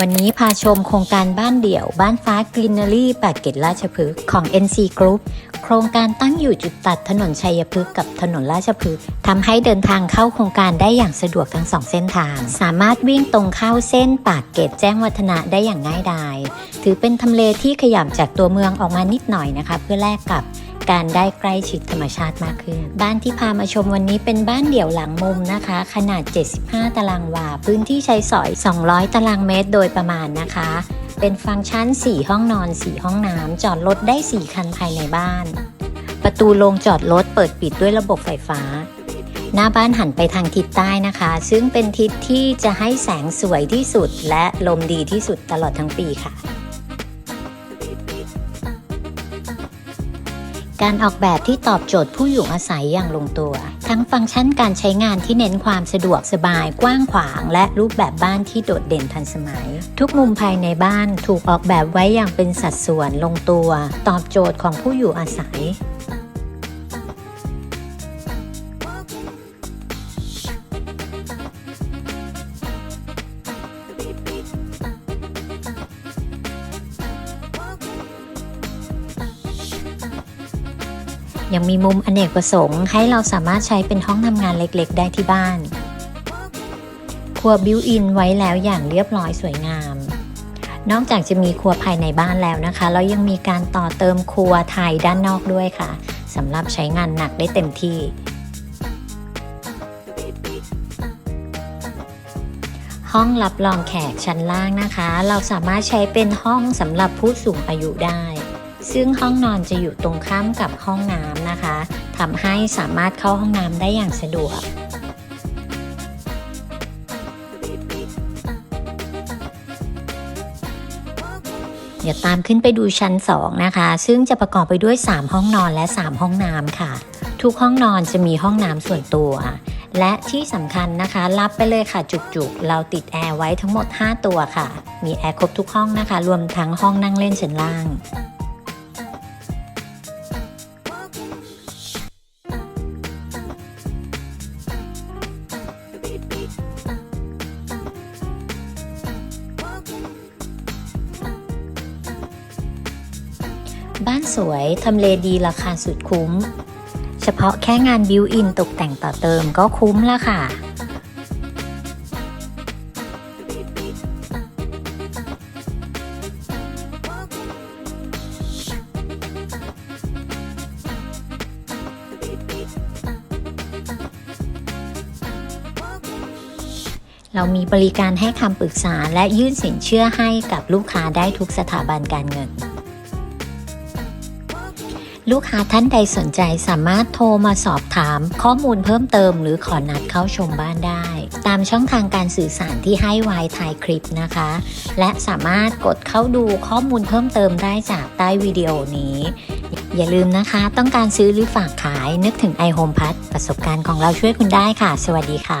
วันนี้พาชมโครงการบ้านเดี่ยว บ้านฟ้ากรีนเนอรี่ปากเกร็ดราชพฤกษ์ของ NC Group โครงการตั้งอยู่จุดตัดถนนชัยพฤกษ์กับถนนราชพฤกษ์ทำให้เดินทางเข้าโครงการได้อย่างสะดวกทั้งสองเส้นทาง สามารถวิ่งตรงเข้าเส้นปากเกร็ดแจ้งวัฒนะได้อย่างง่ายดาย ถือเป็นทำเลที่ขยับจากตัวเมืองออกมานิดหน่อยนะคะ เพื่อแลกกับ การได้ใกล้ชิดธรรมชาติมากขึ้น บ้านที่พามาชมวันนี้เป็นบ้านเดี่ยวหลังมุมนะคะ ขนาด 75 ตารางวา พื้นที่ใช้สอย 200 ตารางเมตรโดยประมาณนะคะ เป็นฟังก์ชัน 4 ห้องนอน 4 ห้องน้ำจอดรถได้ 4 คันภายในบ้าน ประตูโรงจอดรถเปิดปิดด้วยระบบไฟฟ้าหน้าบ้านหันไปทางทิศใต้นะคะ ซึ่งเป็นทิศที่จะให้แสงสวยที่สุดและลมดีที่สุดตลอดทั้งปีค่ะ การออกแบบที่ตอบโจทย์ผู้อยู่อาศัยอย่างลงตัว ทั้งฟังก์ชันการใช้งานที่เน้นความสะดวกสบายกว้างขวาง และรูปแบบบ้านที่โดดเด่นทันสมัย ทุกมุมภายในบ้านถูกออกแบบไว้อย่างเป็นสัดส่วนลงตัว ตอบโจทย์ของผู้อยู่อาศัย ยังมีมุมอเนกประสงค์ให้เราสามารถใช้เป็นห้องทำงานเล็กๆ ได้ที่บ้าน ครัวบิวอินไว้แล้วอย่างเรียบร้อยสวยงาม นอกจากจะมีครัวภายในบ้านแล้วนะคะ เรายังมีการต่อเติมครัวไทยด้านนอกด้วยค่ะสำหรับใช้งานหนักได้เต็มที่ห้องรับรองแขกชั้นล่างนะคะ เราสามารถใช้เป็นห้องสำหรับผู้สูงอายุได้ ซึ่งห้องนอนจะอยู่ตรงข้ามกับห้องน้ำนะคะทำให้สามารถเข้าห้องน้ำได้อย่างสะดวก เดี๋ยวตามขึ้นไปดูชั้น 2 นะคะ ซึ่งจะประกอบไปด้วย 3 ห้องนอนและ 3 ห้องน้ำค่ะ ทุกห้องนอนจะมีห้องน้ำส่วนตัว และที่สำคัญนะคะ รับไปเลยค่ะจุกๆ เราติดแอร์ไว้ทั้งหมด 5 ตัวค่ะ มีแอร์ครบทุกห้องนะคะ รวมทั้งห้องนั่งเล่นชั้นล่าง สวย ทำเลดีราคาสุดคุ้ม เฉพาะแค่งานบิวอินตกแต่งต่อเติมก็คุ้มล้วค่ะ เรามีบริการให้คำปรึกษาและยื่นสินเชื่อให้กับลูกค้าได้ทุกสถาบันการเงิน ลูกค้าท่านใดสนใจสามารถโทรมาสอบถาม ข้อมูลเพิ่มเติมหรือขอนัดเข้าชมบ้านได้ ตามช่องทางการสื่อสารที่ให้ไว้ท้ายคลิปนะคะ และสามารถกดเข้าดูข้อมูลเพิ่มเติมได้จากใต้วิดีโอนี้ อย่าลืมนะคะ ต้องการซื้อหรือฝากขายนึกถึง iHome พัทประสบการณ์ของเราช่วยคุณได้ค่ะ สวัสดีค่ะ